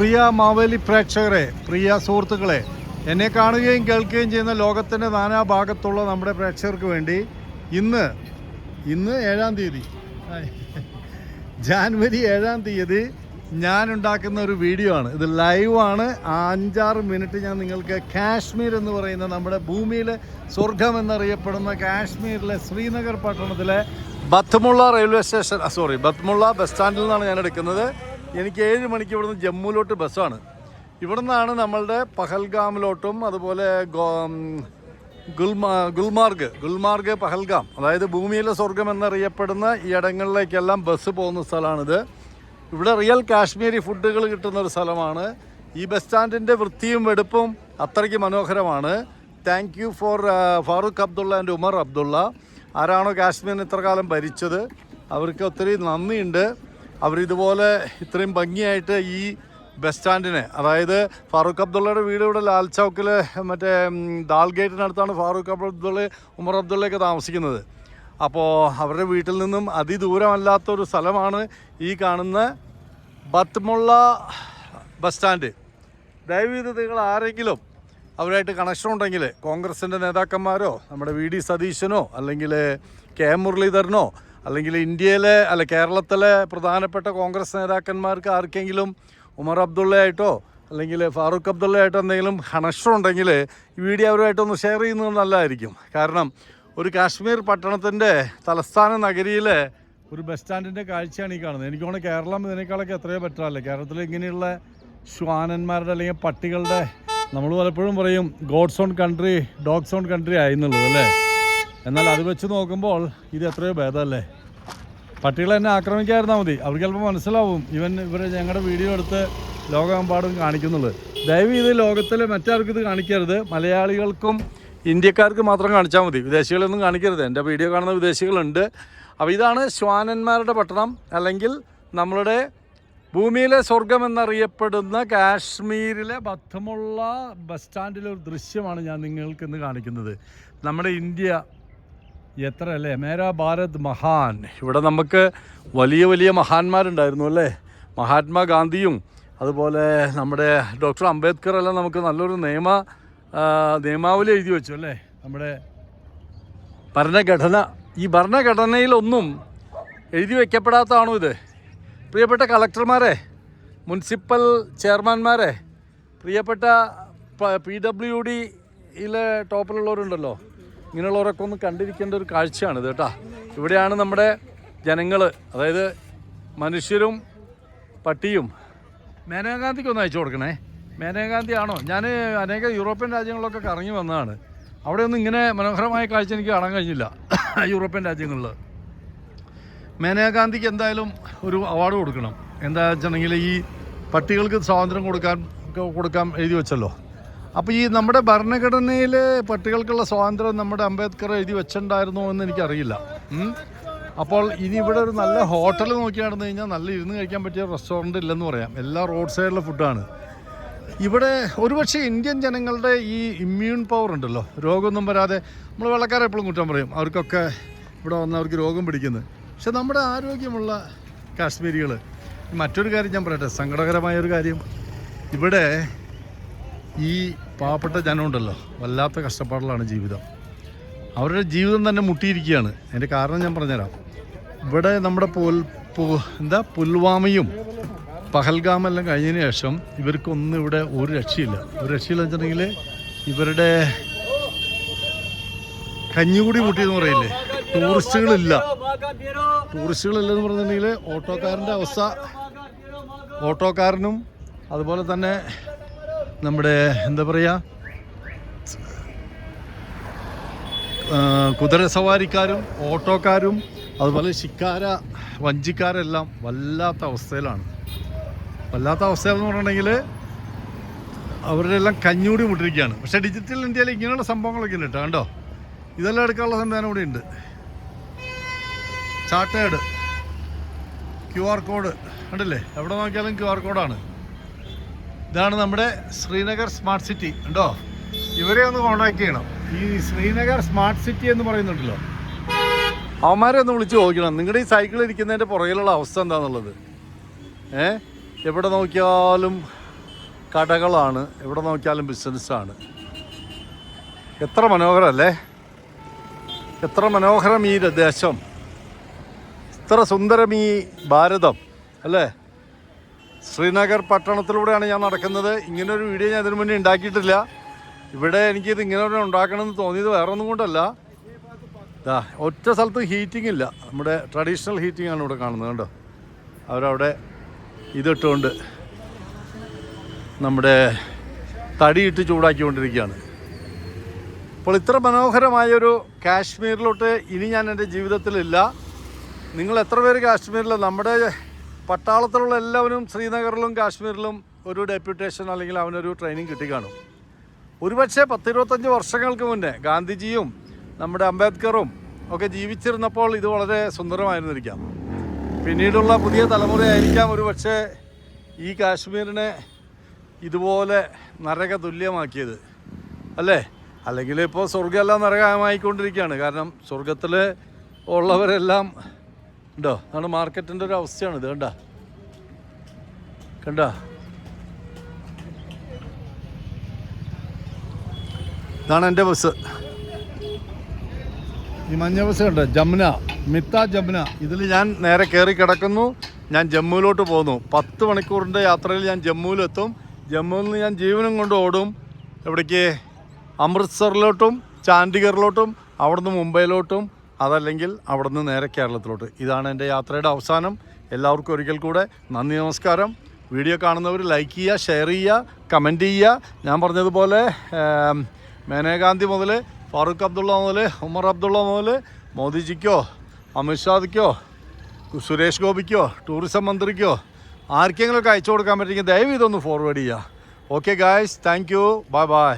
പ്രിയ മാവേലി പ്രേക്ഷകരെ പ്രിയ സുഹൃത്തുക്കളെ എന്നെ കാണുകയും കേൾക്കുകയും ചെയ്യുന്ന ലോകത്തിന്റെ നാനാഭാഗത്തുള്ള നമ്മുടെ പ്രേക്ഷകർക്ക് വേണ്ടി ഇന്ന് ഇന്ന് ഏഴാം തീയതി. ജാനുവരി ഏഴാം തീയതി ഞാൻ ഉണ്ടാക്കുന്ന ഒരു വീഡിയോ ആണ്. ഇത് ലൈവാണ് അഞ്ചാറ് മിനിറ്റ് ഞാൻ നിങ്ങൾക്ക് കാശ്മീർ എന്ന് പറയുന്ന നമ്മുടെ ഭൂമിയിലെ സ്വർഗം എന്നറിയപ്പെടുന്ന കാശ്മീരിലെ ശ്രീനഗർ പട്ടണത്തിലെ Batmulla railway station sorry Batmulla bus സ്റ്റാൻഡിൽ നിന്നാണ് ഞാൻ എടുക്കുന്നത്. എനിക്ക് ഏഴ് മണിക്ക് ഇവിടുന്ന് ജമ്മുവിലോട്ട് ബസ്സാണ്. ഇവിടെ നിന്നാണ് നമ്മളുടെ പഹൽഗാമിലോട്ടും അതുപോലെ ഗുൽമാ ഗുൽമാർഗ് ഗുൽമാർഗ് പഹൽഗാം അതായത് ഭൂമിയിലെ സ്വർഗം എന്നറിയപ്പെടുന്ന ഈ ഇടങ്ങളിലേക്കെല്ലാം ബസ് പോകുന്ന സ്ഥലമാണിത്. ഇവിടെ റിയൽ കാശ്മീരി ഫുഡുകൾ കിട്ടുന്ന ഒരു സ്ഥലമാണ്. ഈ ബസ് സ്റ്റാൻഡിന്റെ വൃത്തിയും വെടുപ്പും അത്രയ്ക്ക് മനോഹരമാണ്. Thank you for Farooq Abdullah and Omar Abdullah. ആരാണോ കാശ്മീരിന് ഇത്ര കാലം ഭരിച്ചത്. അവർക്ക് ഒത്തിരി നന്ദിയുണ്ട്. അവരിതുപോലെ ഇത്രയും ഭംഗിയായിട്ട് ഈ ബസ് സ്റ്റാൻഡിനെ അതായത് ഫാറൂഖ് അബ്ദുള്ളയുടെ വീട് ഇവിടെ ലാൽ ചൗക്കിൽ മറ്റേ ദാൽ ഗേറ്റിനടുത്താണ് ഫാറൂഖ് അബ്ദുള്ള ഉമർ അബ്ദുള്ളയൊക്കെ താമസിക്കുന്നത്. അപ്പോൾ അവരുടെ വീട്ടിൽ നിന്നും അതിദൂരമല്ലാത്തൊരു സ്ഥലമാണ് ഈ കാണുന്ന ബത്മുള്ള ബസ് സ്റ്റാൻഡ്. ദയവീത് നിങ്ങൾ ആരെങ്കിലും അവരായിട്ട് കണക്ഷൻ ഉണ്ടെങ്കിൽ കോൺഗ്രസിന്റെ നേതാക്കന്മാരോ നമ്മുടെ വി ഡി സതീശനോ അല്ലെങ്കിൽ കെ എം മുരളീധരനോ അല്ലെങ്കിൽ ഇന്ത്യയിലെ അല്ല കേരളത്തിലെ പ്രധാനപ്പെട്ട കോൺഗ്രസ് നേതാക്കന്മാർക്ക് ആർക്കെങ്കിലും ഉമർ അബ്ദുള്ളയായിട്ടോ അല്ലെങ്കിൽ ഫാറൂഖ് അബ്ദുള്ളയായിട്ടോ എന്തെങ്കിലും കണക്ഷൻ ഉണ്ടെങ്കിൽ ഈ വീഡിയോ അവരുമായിട്ടൊന്ന് ഷെയർ ചെയ്യുന്നത് നല്ലതായിരിക്കും. കാരണം ഒരു കാശ്മീർ പട്ടണത്തിന്റെ തലസ്ഥാന നഗരിയിലെ ഒരു ബസ് സ്റ്റാൻഡിന്റെ കാഴ്ചയാണ് ഈ കാണുന്നത്. എനിക്ക് തോന്നുന്നു കേരളം ഇതിനേക്കാളൊക്കെ എത്രയോ ബെറ്ററല്ലേ കേരളത്തിൽ ഇങ്ങനെയുള്ള ശ്വാനന്മാരുടെ അല്ലെങ്കിൽ പട്ടികളുടെ നമ്മൾ പലപ്പോഴും പറയും God's own country dogs own country ആയിരുന്നുള്ളത് അല്ലേ? എന്നാൽ അത് വെച്ച് നോക്കുമ്പോൾ ഇത് എത്രയോ ഭേദമല്ലേ? പട്ടികളെ എന്നെ ആക്രമിക്കാതിരുന്നാൽ മതി. അവർക്ക് ചിലപ്പോൾ മനസ്സിലാവും. ഇവൻ ഇവർ ഞങ്ങളുടെ വീഡിയോ എടുത്ത് ലോകമെമ്പാടും കാണിക്കുന്നുള്ളത്. ദയവ് ഇത് ലോകത്തിലെ മറ്റാർക്കും ഇത് കാണിക്കരുത്. മലയാളികൾക്കും ഇന്ത്യക്കാർക്ക് മാത്രം കാണിച്ചാൽ മതി. വിദേശികളൊന്നും കാണിക്കരുത്. എന്റെ വീഡിയോ കാണുന്ന വിദേശികളുണ്ട്. അപ്പോൾ ഇതാണ് ശ്വാനന്മാരുടെ പട്ടണം. അല്ലെങ്കിൽ നമ്മളുടെ ഭൂമിയിലെ സ്വർഗം എന്നറിയപ്പെടുന്ന കാശ്മീരിലെ ബദ്ധമുള്ള ബസ് സ്റ്റാൻഡിലെ ഒരു ദൃശ്യമാണ് ഞാൻ നിങ്ങൾക്ക് ഇന്ന് കാണിക്കുന്നത്. നമ്മുടെ ഇന്ത്യ എത്ര അല്ലേ മേരാ ഭാരത് മഹാൻ. ഇവിടെ നമുക്ക് വലിയ വലിയ മഹാന്മാരുണ്ടായിരുന്നു അല്ലേ? മഹാത്മാഗാന്ധിയും അതുപോലെ നമ്മുടെ ഡോക്ടർ അംബേദ്കർ എല്ലാം നമുക്ക് നല്ലൊരു നിയമ നിയമാവലി എഴുതി വെച്ചു അല്ലേ? നമ്മുടെ ഭരണഘടന. ഈ ഭരണഘടനയിലൊന്നും എഴുതി വയ്ക്കപ്പെടാത്തതാണോ ഇത്? പ്രിയപ്പെട്ട കളക്ടർമാരെ മുനിസിപ്പൽ ചെയർമാൻമാരെ പ്രിയപ്പെട്ട പി ഡബ്ല്യു ഡിയിലെ ടോപ്പിലുള്ളവരുണ്ടല്ലോ. ഇങ്ങനെയുള്ളവരൊക്കെ ഒന്ന് കണ്ടിരിക്കേണ്ട ഒരു കാഴ്ചയാണിത് കേട്ടോ. ഇവിടെയാണ് നമ്മുടെ ജനങ്ങൾ അതായത് മനുഷ്യരും പട്ടിയും. മേനകാന്തിക്ക് ഒന്ന് അയച്ചു കൊടുക്കണേ. മേനകാന്തി ആണോ? ഞാൻ അനേക യൂറോപ്യൻ രാജ്യങ്ങളിലൊക്കെ കറങ്ങി വന്നതാണ്. അവിടെ ഒന്നും ഇങ്ങനെ മനോഹരമായ കാഴ്ച എനിക്ക് കാണാൻ കഴിഞ്ഞില്ല യൂറോപ്യൻ രാജ്യങ്ങളിൽ മേനകാന്തിക്ക് എന്തായാലും ഒരു അവാർഡ് കൊടുക്കണം. എന്താ വെച്ചിട്ടുണ്ടെങ്കിൽ ഈ പട്ടികൾക്ക് സ്വാതന്ത്ര്യം കൊടുക്കാൻ കൊടുക്കാൻ എഴുതി വെച്ചല്ലോ. അപ്പോൾ ഈ നമ്മുടെ ഭരണഘടനയിൽ പട്ടികൾക്കുള്ള സ്വാതന്ത്ര്യം നമ്മുടെ അംബേദ്കർ എഴുതി വെച്ചിട്ടുണ്ടായിരുന്നോ എന്ന് എനിക്കറിയില്ല. അപ്പോൾ ഇനി ഇവിടെ ഒരു നല്ല ഹോട്ടൽ നോക്കി നടന്നു കഴിഞ്ഞാൽ നല്ല ഇരുന്ന് കഴിക്കാൻ പറ്റിയ റെസ്റ്റോറന്റ് ഇല്ലെന്ന് പറയാം. എല്ലാ റോഡ് സൈഡിലെ ഫുഡാണ് ഇവിടെ ഒരുപക്ഷെ ഇന്ത്യൻ ജനങ്ങളുടെ ഈ ഇമ്മ്യൂൺ പവർ ഉണ്ടല്ലോ. രോഗമൊന്നും വരാതെ നമ്മൾ വെള്ളക്കാരെ എപ്പോഴും കുറ്റം പറയും. അവർക്കൊക്കെ ഇവിടെ വന്ന് അവർക്ക് രോഗം പിടിക്കുന്നത് പക്ഷെ നമ്മുടെ ആരോഗ്യമുള്ള കാശ്മീരികൾ മറ്റൊരു കാര്യം ഞാൻ പറയട്ടെ സങ്കടകരമായ ഒരു കാര്യം. ഇവിടെ ഈ പാവപ്പെട്ട ജനമുണ്ടല്ലോ വല്ലാത്ത കഷ്ടപ്പാടിലാണ് ജീവിതം. അവരുടെ ജീവിതം തന്നെ മുട്ടിയിരിക്കുകയാണ്. അതിന്റെ കാരണം ഞാൻ പറഞ്ഞുതരാം. ഇവിടെ നമ്മുടെ പുൽ എന്താ പുൽവാമയും പഹൽഗാമെല്ലാം കഴിഞ്ഞതിന് ശേഷം ഇവർക്കൊന്നും ഇവിടെ ഒരു രക്ഷയില്ല. ഒരു രക്ഷയില്ല വെച്ചിട്ടുണ്ടെങ്കിൽ ഇവരുടെ കഞ്ഞുകൂടി മുട്ടിയെന്ന് പറയില്ലേ? ടൂറിസ്റ്റുകളില്ല. ടൂറിസ്റ്റുകളില്ലെന്ന് പറഞ്ഞിട്ടുണ്ടെങ്കിൽ ഓട്ടോക്കാരന്റെ അവസ്ഥ ഓട്ടോക്കാരനും അതുപോലെ തന്നെ നമ്മുടെ എന്താ പറയുക കുതിര സവാരിക്കാരും ഓട്ടോക്കാരും അതുപോലെ ശിക്കാര വഞ്ചിക്കാരെല്ലാം വല്ലാത്ത അവസ്ഥയിലാണ്. വല്ലാത്ത അവസ്ഥയെന്ന് പറഞ്ഞിട്ടുണ്ടെങ്കിൽ അവരുടെ എല്ലാം കഞ്ഞൂടി മുട്ടിരിക്കുകയാണ്. പക്ഷേ ഡിജിറ്റൽ ഇന്ത്യയിൽ ഇങ്ങനെയുള്ള സംഭവങ്ങളൊക്കെ ഉണ്ട് കേട്ടോ. കണ്ടോ? ഇതെല്ലാം എടുക്കാനുള്ള സംവിധാനം കൂടി ഉണ്ട്. ചാർട്ടേഡ് ക്യു ആർ കോഡ് ഉണ്ടല്ലേ എവിടെ നോക്കിയാലും ക്യു ആർ കോഡാണ് ഇതാണ് നമ്മുടെ ശ്രീനഗർ സ്മാർട്ട് സിറ്റി. ഉണ്ടോ ഇവരെ ഒന്ന് കോൺടാക്ട് ചെയ്യണം. ഈ ശ്രീനഗർ സ്മാർട്ട് സിറ്റി എന്ന് പറയുന്നുണ്ടല്ലോ. അവന്മാരെ ഒന്ന് വിളിച്ച് നോക്കണം നിങ്ങളുടെ ഈ സൈക്കിൾ ഇരിക്കുന്നതിന്റെ പുറകിലുള്ള അവസ്ഥ എന്താണെന്നുള്ളത് ഏ? എവിടെ നോക്കിയാലും കടകളാണ്. എവിടെ നോക്കിയാലും ബിസിനസ്സാണ്. എത്ര മനോഹരമല്ലേ എത്ര മനോഹരം ഈ ദേശം. എത്ര സുന്ദരം ഈ ഭാരതം. അല്ലേ? ശ്രീനഗർ പട്ടണത്തിലൂടെയാണ് ഞാൻ നടക്കുന്നത്. ഇങ്ങനൊരു വീഡിയോ ഞാൻ ഇതിനു മുന്നേ ഉണ്ടാക്കിയിട്ടില്ല. ഇവിടെ എനിക്കിത് ഇങ്ങനെ ഒരു ഉണ്ടാക്കണമെന്ന് തോന്നിയത് വേറെ ഒന്നും കൊണ്ടല്ല ഒറ്റ സ്ഥലത്ത് ഹീറ്റിംഗ് ഇല്ല. നമ്മുടെ ട്രഡീഷണൽ ഹീറ്റിംഗ് ആണ് ഇവിടെ കാണുന്നത് കണ്ടോ? അവരവിടെ ഇതിട്ടുകൊണ്ട് നമ്മുടെ തടിയിട്ട് ചൂടാക്കിക്കൊണ്ടിരിക്കുകയാണ്. അപ്പോൾ ഇത്ര മനോഹരമായൊരു കാശ്മീരിലോട്ട് ഇനി ഞാൻ എന്റെ ജീവിതത്തിലില്ല. നിങ്ങൾ എത്ര പേര് കാശ്മീരിൽ നമ്മുടെ പട്ടാളത്തിലുള്ള എല്ലാവരും ശ്രീനഗറിലും കാശ്മീരിലും ഒരു ഡെപ്യൂട്ടേഷൻ അല്ലെങ്കിൽ അവനൊരു ട്രെയിനിങ് കിട്ടി കിട്ടിക്കാണും. ഒരുപക്ഷെ പത്തിരുപത്തഞ്ച് വർഷങ്ങൾക്ക് മുന്നേ ഗാന്ധിജിയും നമ്മുടെ അംബേദ്കറും ഒക്കെ ജീവിച്ചിരുന്നപ്പോൾ ഇത് വളരെ സുന്ദരമായിരുന്നിരിക്കാം. പിന്നീടുള്ള പുതിയ തലമുറയായിരിക്കാം ഒരു പക്ഷേ ഈ കാശ്മീരിനെ ഇതുപോലെ നരക തുല്യമാക്കിയത്. അല്ലേ? അല്ലെങ്കിൽ ഇപ്പോൾ സ്വർഗമെല്ലാം നരകമായിക്കൊണ്ടിരിക്കുകയാണ്. കാരണം സ്വർഗത്തിൽ ഉള്ളവരെല്ലാം ഉണ്ടോ? അതാണ് മാർക്കറ്റിന്റെ ഒരു അവസ്ഥയാണ് ഇത് കണ്ട? കണ്ട? ഇതാണ് എന്റെ ബസ് ഈ മഞ്ഞ ബസ് കണ്ട? ജമുന മിത്ത ജമുന. ഇതിൽ ഞാൻ നേരെ കയറി കിടക്കുന്നു ഞാൻ ജമ്മുവിലോട്ട് പോകുന്നു. പത്ത് മണിക്കൂറിന്റെ യാത്രയിൽ ഞാൻ ജമ്മുവിലെത്തും. ജമ്മുവിൽ നിന്ന് ഞാൻ ജീവനും കൊണ്ട് ഓടും. എവിടേക്ക്? അമൃത്സറിലോട്ടും ചാണ്ടിഗറിലോട്ടും അവിടുന്ന് മുംബൈയിലോട്ടും. അതല്ലെങ്കിൽ അവിടുന്ന് നേരെ കേരളത്തിലോട്ട്. ഇതാണ് എന്റെ യാത്രയുടെ അവസാനം. എല്ലാവർക്കും ഒരിക്കൽ കൂടെ നന്ദി നമസ്കാരം. വീഡിയോ കാണുന്നവർ ലൈക്ക് ചെയ്യുക ഷെയർ ചെയ്യുക കമന്റ് ചെയ്യുക. ഞാൻ പറഞ്ഞതുപോലെ മേനകാന്തി മുതൽ ഫാറൂഖ് അബ്ദുള്ള മുതൽ ഉമർ അബ്ദുള്ള മുതൽ മോദിജിക്കോ അമിത്ഷാദിക്കോ സുരേഷ് ഗോപിക്കോ ടൂറിസം മന്ത്രിക്കോ ആർക്കെങ്കിലുമൊക്കെ അയച്ചു കൊടുക്കാൻ പറ്റുമെങ്കിൽ ദയവ് ഇതൊന്ന് ഫോർവേഡ് ചെയ്യുക. Okay guys thank you bye bye